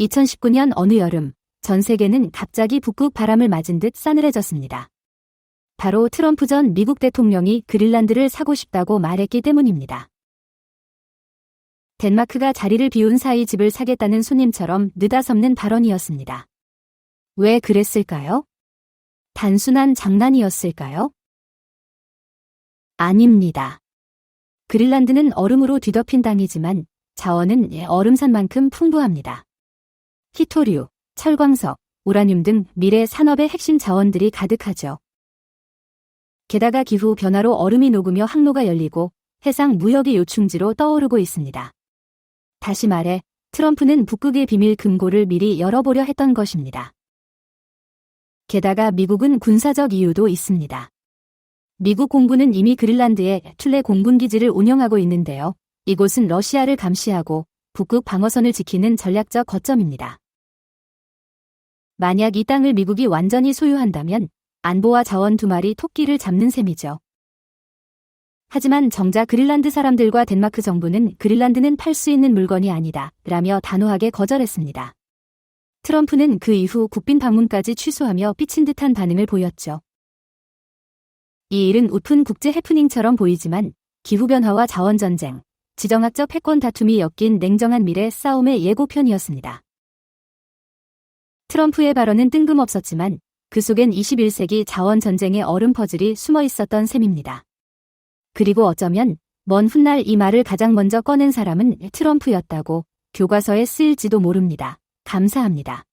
2019년 어느 여름, 전 세계는 갑자기 북극 바람을 맞은 듯 싸늘해졌습니다. 바로 트럼프 전 미국 대통령이 그린란드를 사고 싶다고 말했기 때문입니다. 덴마크가 자리를 비운 사이 집을 사겠다는 손님처럼 느닷없는 발언이었습니다. 왜 그랬을까요? 단순한 장난이었을까요? 아닙니다. 그린란드는 얼음으로 뒤덮인 땅이지만 자원은 얼음산만큼 풍부합니다. 히토류, 철광석, 우라늄 등 미래 산업의 핵심 자원들이 가득하죠. 게다가 기후 변화로 얼음이 녹으며 항로가 열리고 해상 무역의 요충지로 떠오르고 있습니다. 다시 말해 트럼프는 북극의 비밀 금고를 미리 열어보려 했던 것입니다. 게다가 미국은 군사적 이유도 있습니다. 미국 공군은 이미 그린란드에 툴레 공군기지를 운영하고 있는데요. 이곳은 러시아를 감시하고 북극 방어선을 지키는 전략적 거점입니다. 만약 이 땅을 미국이 완전히 소유한다면 안보와 자원 두 마리 토끼를 잡는 셈이죠. 하지만 정작 그린란드 사람들과 덴마크 정부는 그린란드는 팔 수 있는 물건이 아니다 라며 단호하게 거절했습니다. 트럼프는 그 이후 국빈 방문까지 취소하며 삐친 듯한 반응을 보였죠. 이 일은 우픈 국제 해프닝처럼 보이지만 기후변화와 자원전쟁, 지정학적 패권 다툼이 엮인 냉정한 미래 싸움의 예고편이었습니다. 트럼프의 발언은 뜬금없었지만 그 속엔 21세기 자원 전쟁의 얼음 퍼즐이 숨어 있었던 셈입니다. 그리고 어쩌면 먼 훗날 이 말을 가장 먼저 꺼낸 사람은 트럼프였다고 교과서에 쓰일지도 모릅니다. 감사합니다.